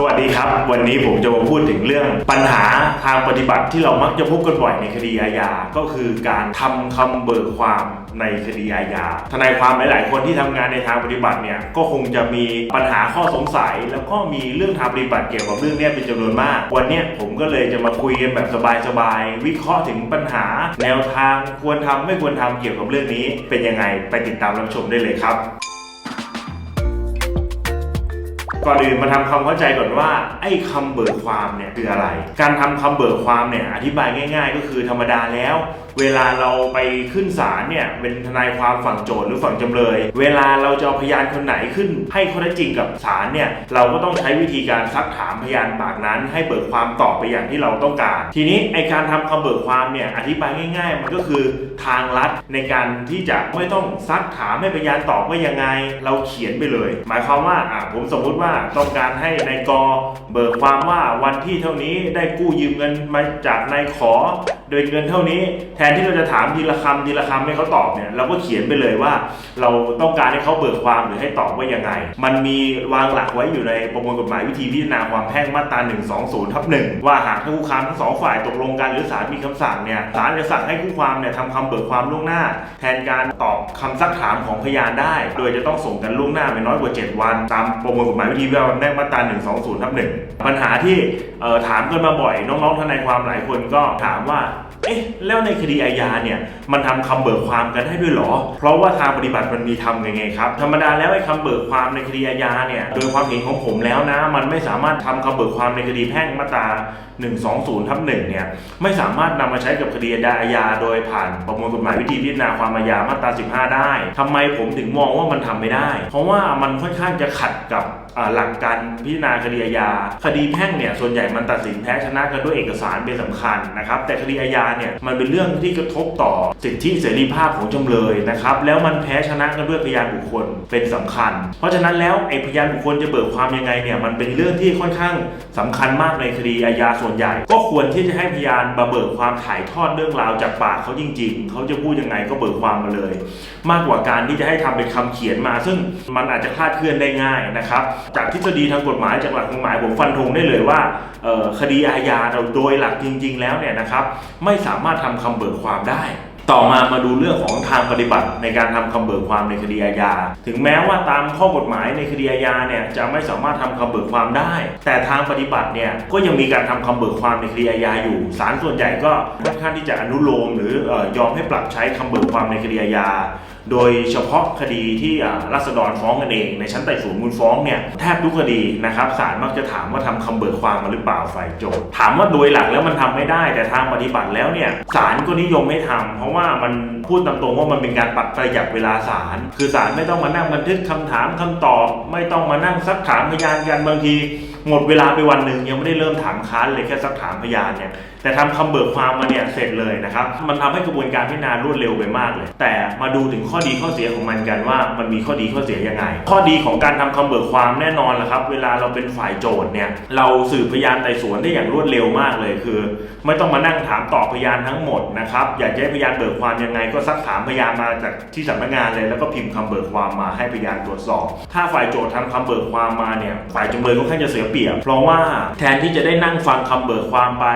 สวัสดีครับ วันนี้ผมจะมาพูดถึงเรื่องปัญหาทางปฏิบัติที่เรามักจะพบกันบ่อยในคดีอาญา ก็คือการทำคำเบิกความในคดีอาญา ทนายความหลาย ๆ คนที่ทำงานในทางปฏิบัติเนี่ยก็คงจะมีปัญหาข้อสงสัย แล้วก็มีเรื่องทางปฏิบัติเกี่ยวกับเรื่องนี้เป็นจำนวนมาก วันนี้ผมก็เลยจะมาคุยกันแบบสบาย ๆ วิเคราะห์ถึงปัญหา แนวทางควรทำไม่ควรทำเกี่ยวกับเรื่องนี้ เป็นยังไงไปติดตามรับชมได้เลยครับ ก่อนอื่นมาทำความเข้าใจก่อนว่า ไอ้คำเบิกความเนี่ยคืออะไร การทำคำเบิกความเนี่ยอธิบายง่าย ๆ ก็คือธรรมดาแล้ว เวลาเราไปขึ้นศาลเนี่ยเป็นทนายความฝั่งโจทย์หรือฝั่งจำเลย เวลาเราจะเอาพยานคนไหนขึ้น ให้ข้อเท็จจริงกับศาลเนี่ยเราก็ต้องใช้วิธีการซักถามพยานปากนั้น ให้เบิกความตอบไปอย่างที่เราต้องการ ทีนี้ไอการทำคำเบิกความเนี่ยอธิบายง่าย ๆ มันก็คือทางลัดในการที่จะไม่ต้องซักถามให้พยานตอบว่ายังไง เราเขียนไปเลย หมายความว่าอะผมสมมุติว่าต้องการให้นายกเบิกความว่าวันที่เท่านี้ได้กู้ยืมเงินมาจากนายขอ โดยเงินเท่านี้แทนที่เราจะถามทีละคำทีละคำให้เขาตอบเนี่ยเราก็เขียนไปเลยว่า เราต้องการให้เขาเบิกความหรือให้ตอบว่ายังไง มันมีวางหลักไว้อยู่ในประมวลกฎหมายวิธีพิจารณาความแพ่งมาตรา 120ทับหนึ่งว่าหากทั้งคู่ความทั้งสองฝ่ายตกลงกันหรือศาลมีคำสั่งเนี่ยศาลจะสั่งให้คู่ความเนี่ยทำคำเบิกความล่วงหน้า แทนการตอบคำซักถามของพยานได้ โดยจะต้องส่งกันล่วงหน้าไม่น้อยกว่า 7 วัน ตามประมวลกฎหมายวิธีพิจารณามแพ่งมาตรา 120ทับหนึ่งปัญหาที่ถามกันมาบ่อยน้องๆทนายความหลายคนก็ถามว่า เอ๊ะแล้วในคดีอาญาเนี่ยมันทำคำเบิกความกันได้ด้วยเหรอ เพราะว่าทางปฏิบัติมันมีทำยังไงครับธรรมดาแล้วไอ้คำเบิกความในคดีอาญาเนี่ยโดยความเห็นของผมแล้วนะ มันไม่สามารถทำคำเบิกความในคดีแพ่งมาตรา120ทับหนึ่งเนี่ยไม่สามารถนำมาใช้กับคดีอาญาโดยผ่านประมวลกฎหมายวิธีพิจารณาความอาญามาตรา15 ได้ทำไมผมถึงมองว่ามันทำไม่ได้ เพราะว่ามันค่อนข้างจะขัดกับหลักการพิจารณาคดีอาญาคดีแพ่งเนี่ยส่วนใหญ่มันตัดสินแพ้ชนะกันด้วยเอกสารเป็นสำคัญนะครับแต่คดีอาญาเนี่ยมันเป็นเรื่องที่กระทบต่อสิทธิเสรีภาพของจำเลยนะครับแล้วมันแพ้ชนะกันด้วยพยานบุคคลเป็นสำคัญ เพราะฉะนั้นแล้วไอ้พยานบุคคลจะเบิกความยังไงเนี่ยมันเป็นเรื่องที่ค่อนข้างสำคัญมากในคดีอาญาส่วนใหญ่ ก็ควรที่จะให้พยานมาเบิกความถ่ายทอดเรื่องราวจากปากเขาจริง ๆเขาจะพูดยังไงก็เบิกความมาเลย มากกว่าการที่จะให้ทำเป็นคำเขียนมา ซึ่งมันอาจจะคลาดเคลื่อนได้ง่ายนะครับจากทฤษฎีทางกฎหมายจากหลักกฎหมายผมฟันธงได้เลยว่าคดีอาญาเราโดยหลักจริง ๆ แล้วเนี่ยนะครับไม่สามารถทำคำเบิกความได้ ต่อมามาดูเรื่องของทางปฏิบัติในการทำคำเบิกความในคดีอาญา ถึงแม้ว่าตามข้อกฎหมายในคดีอาญาเนี่ยจะไม่สามารถทำคำเบิกความได้ แต่ทางปฏิบัติเนี่ยก็ยังมีการทำคำเบิกความในคดีอาญาอยู่ศาลส่วนใหญ่ก็ค่อนข้างที่จะอนุโลม หรือออยอมให้ปรับใช้คำเบิกความในคดีอาญา โดยเฉพาะคดีที่รัษฎรฟ้องกันเอง ในชั้นไต่สวนมูลฟ้องเนี่ยแทบทุกคดีนะครับศาลมักจะถามว่าทำคำเบิกความมาหรือเปล่าฝ่ายโจทย์ถามว่าโดยหลักแล้วมันทำไม่ได้แต่ทางปฏิบัติแล้วเนี่ยศาลก็นิยมไม่ทำเพราะว่ามันพูดตามตรงว่ามันเป็นการปัดประหยัดเวลาศาลคือศาลไม่ต้องมานั่งบันทึกคำถามคำตอบ ไม่ต้องมานั่งซักถามพยานกันบางทีหมดเวลาไปวันหนึ่งยังไม่ได้เริ่มถามค้านเลยแค่ซักถามพยานเนี่ยแต่ทำคำเบิกความมาเนี่ยเสร็จเลยนะครับมันทำให้กระบวนการพิจารณารวดเร็วไปมากเลย แต่มาดูถึงข้อดีข้อเสียของมันกันว่ามันมีข้อดีข้อเสียยังไง ข้อดีของการทำคำเบิกความแน่นอนแหละครับ เวลาเราเป็นฝ่ายโจทย์เนี่ยเราสืบพยานไต่สวนได้อย่างรวดเร็วมากเลยคือ ไม่ต้องมานั่งถามตอบพยานทั้งหมดนะครับอยากจะให้พยานเบิกความยังไง ก็ซักถามพยานมาจากที่สำนักงานเลย แล้วก็พิมพ์คำเบิกความมาให้พยานตรวจสอบ ถ้าฝ่ายโจทย์ทำคำเบิกความมาเนี่ยฝ่ายจำเลยค่อนข้างจะเสียเปรียบ เพราะว่าแทนที่จะได้นั่งฟังคำเบิกความไป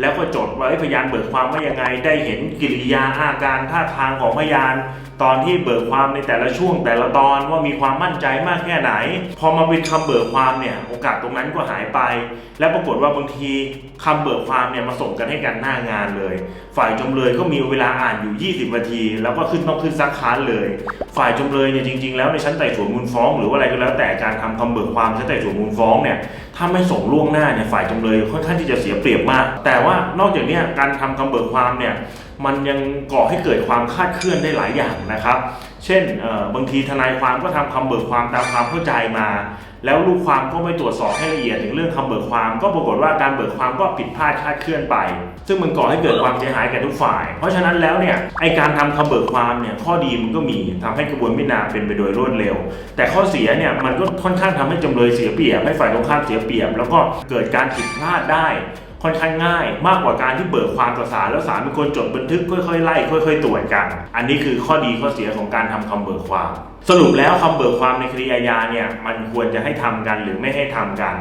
แล้วก็จดไว้พยานเบิกความว่ายังไงได้เห็นกิริยาอาการท่าทางของพยาน ตอนที่เบิกความในแต่ละช่วงแต่ละตอนว่ามีความมั่นใจมากแค่ไหน พอมาเป็นคำเบิกความเนี่ยโอกาสตรงนั้นก็หายไป และปรากฏว่าบางทีคำเบิกความเนี่ยมาส่งกันให้กันหน้างานเลย ฝ่ายจำเลยก็มีเวลาอ่านอยู่ 20นาที แล้วก็ขึ้นต้องขึ้นซักค้านเลย ฝ่ายจำเลยเนี่ยจริง ๆ แล้วในชั้นไต่สวนมูลฟ้อง หรือว่าอะไรก็แล้วแต่การทำคำเบิกความชั้นไต่สวนมูลฟ้องเนี่ยถ้าไม่ส่งล่วงหน้าเนี่ยฝ่ายจำเลยค่อนข้างที่จะเสียเปรียบมาก แต่ว่านอกจากเนี้ยการทำคำเบิกความเนี่ย มันยังก่อให้เกิดความคาดเคลื่อนได้หลายอย่างนะครับ เช่นบางทีทนายความก็ทำคำเบิกความตามความเข้าใจมา แล้วลูกความก็ไม่ตรวจสอบให้ละเอียดถึงเรื่องคำเบิกความ ก็ปรากฏว่าการเบิกความก็ผิดพลาดคาดเคลื่อนไป ซึ่งมันก่อให้เกิดความเสียหายแก่ทุกฝ่าย เพราะฉะนั้นแล้วเนี่ยไอการทำคำเบิกความเนี่ยข้อดีมันก็มีทำให้กระบวนพิจารณาเป็นไปโดยรวดเร็ว แต่ข้อเสียเนี่ยมันก็ค่อนข้างทำให้จำเลยเสียเปรียบให้ฝ่ายตรงข้ามเสียเปรียบ แล้วก็เกิดการผิดพลาดได้ ค่อนข้างง่าย มากกว่าการที่เบิกความต่อศาลแล้วศาลเป็นคนจดบันทึกค่อยๆไล่ค่อยๆตรวจกัน อันนี้คือข้อดีข้อเสียของการทำคำเบิกความ สรุปแล้วคำเบิกความในคดีอาญาเนี่ยมันควรจะให้ทำกันหรือไม่ให้ทำกัน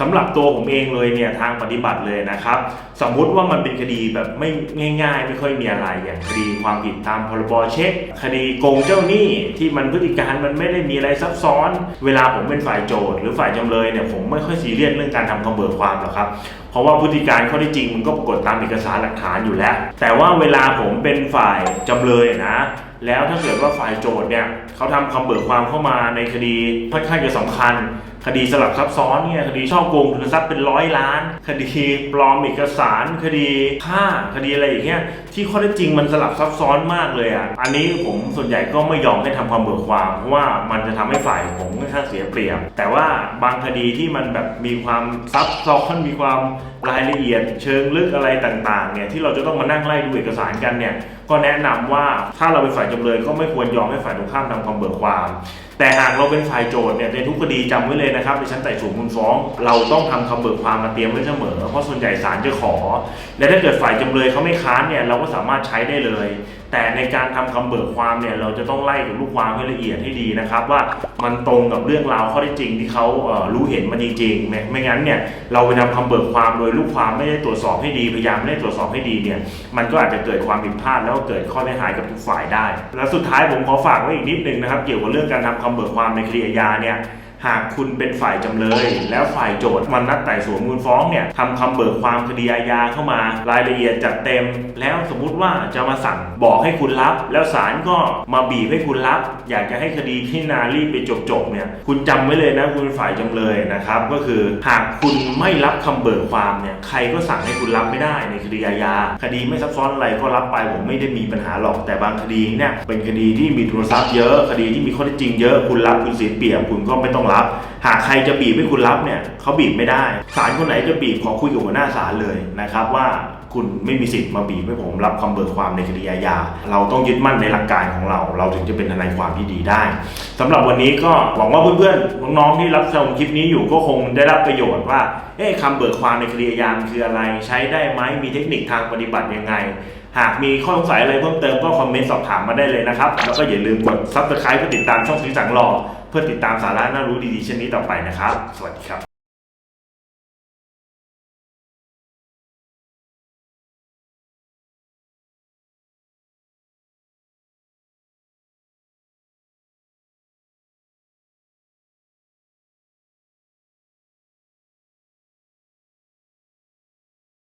สำหรับตัวผมเองเลยเนี่ยทางปฏิบัติเลยนะครับ สมมุติว่ามันเป็นคดีแบบไม่ง่าย ๆ ไม่ค่อยมีอะไรอย่างคดีความผิดตามพรบเช็ค คดีโกงเจ้าหนี้ที่มันพฤติการมันไม่ได้มีอะไรซับซ้อน เวลาผมเป็นฝ่ายโจทย์หรือฝ่ายจำเลยเนี่ยผมไม่ค่อยซีเรียสเรื่องการทำคำเบิกความหรอกครับเพราะว่าพฤติการข้อที่จริงมันก็ปรากฏตามเอกสารหลักฐานอยู่แล้ว แต่ว่าเวลาผมเป็นฝ่ายจำเลยนะแล้วถ้าเกิดว่าฝ่ายโจทย์เนี่ยเขาทำคำเบิกความเข้ามาในคดีค่อนข้างจะสำคัญ คดีสลับซับซ้อนเนี่ยคดีช่อโกงทุนทรัพย์เป็นร้อยล้าน คดีปลอมเอกสาร คดีฆ่าคดีอะไรอย่างเงี้ย ที่ข้อเท็จจริงมันสลับซับซ้อนมากเลยอะ อันนี้ผมส่วนใหญ่ก็ไม่ยอมให้ทำความเบิกความเพราะว่ามันจะทำให้ฝ่ายผมค่อนข้างเสียเปรียบ แต่ว่าบางคดีที่มันแบบมีความซับซ้อนมีความรายละเอียด เชิงลึกอะไรต่างๆเนี่ยที่เราจะต้องมานั่งไล่ดูเอกสารกันเนี่ยก็แนะนำว่าถ้าเราเป็นฝ่ายจำเลยก็ไม่ควรยอมให้ฝ่ายตรงข้ามทำความเบิกความ แต่หากเราเป็นฝ่ายโจทย์เนี่ยในทุกคดีจำไว้เลยนะครับในชั้นไต่สวนมูลฟ้อง เราต้องทำคำเบิกความมาเตรียมไว้เสมอ เพราะส่วนใหญ่ศาลจะขอ และถ้าเกิดฝ่ายจำเลยเขาไม่ค้านเนี่ยเราก็สามารถใช้ได้เลย แต่ในการทำคำเบิกความเนี่ยเราจะต้องไล่กับลูกความให้ละเอียดให้ดีนะครับ ว่ามันตรงกับเรื่องราวข้อเท็จจริงที่เขารู้เห็นมาจริงๆไม่ไม่งั้นเนี่ยเราไปทำคำเบิกความโดยลูกความไม่ได้ตรวจสอบให้ดีพยายามไม่ได้ตรวจสอบให้ดีเนี่ยมันก็อาจจะเกิดความผิดพลาดแล้วก็เกิดข้อเสียหายกับทุกฝ่ายได้ และสุดท้ายผมขอฝากไว้อีกนิดนึงนะครับ เกี่ยวกับเรื่องการทำคำเบิกความในคดีอาญาเนี่ย หากคุณเป็นฝ่ายจำเลย แล้วฝ่ายโจทย์มันนัดไต่สวนมูลฟ้องเนี่ยทำคำเบิกความคดีอาญาเข้ามารายละเอียดจัดเต็ม แล้วสมมุติว่าจะมาสั่งบอกให้คุณรับ แล้วศาลก็มาบีบให้คุณรับ อยากจะให้คดีพิจารณารีบไปจบๆเนี่ยคุณจำไว้เลยนะคุณเป็นฝ่ายจำเลยนะครับ ก็คือหากคุณไม่รับคำเบิกความเนี่ยใครก็สั่งให้คุณรับไม่ได้ในคดีอาญาคดีไม่ซับซ้อนอะไรก็รับไปผมไม่ได้มีปัญหาหรอกแต่บางคดีเนี่ยเป็นคดีที่มีทุนทรัพย์เยอะ คดีที่มีข้อเท็จจริงเยอะคุณรับคุณเสียเปรียบคุณก็ไม่ต้องรับ หากใครจะบีบให้คุณรับเนี่ยเขาบีบไม่ได้ศาลคนไหนจะบีบขอคุยกับหัวหน้าศาลเลยนะครับว่าคุณไม่มีสิทธิ์มาบีบให้ผมรับคำเบิกความในคดีอาญา เราต้องยึดมั่นในหลักการของเรา เราถึงจะเป็นทนายความที่ดีได้สำหรับวันนี้ก็หวังว่าเพื่อนๆน้องๆที่รับชมคลิปนี้อยู่ก็คงได้รับประโยชน์ว่า เอ๊ะคำเบิกความในคดีอาญาคืออะไร ใช้ได้ไหมมีเทคนิคทางปฏิบัติยังไง หากมีข้อสงสัยอะไรเพิ่มเติมก็คอมเมนต์สอบถามมาได้เลยนะครับ แล้วก็อย่าลืมกด subscribe เพื่อติดตามช่องสีสังรอ เพื่อติดตามสาระน่ารู้ดีๆเช่นนี้ต่อไปนะครับ สวัสดีครับ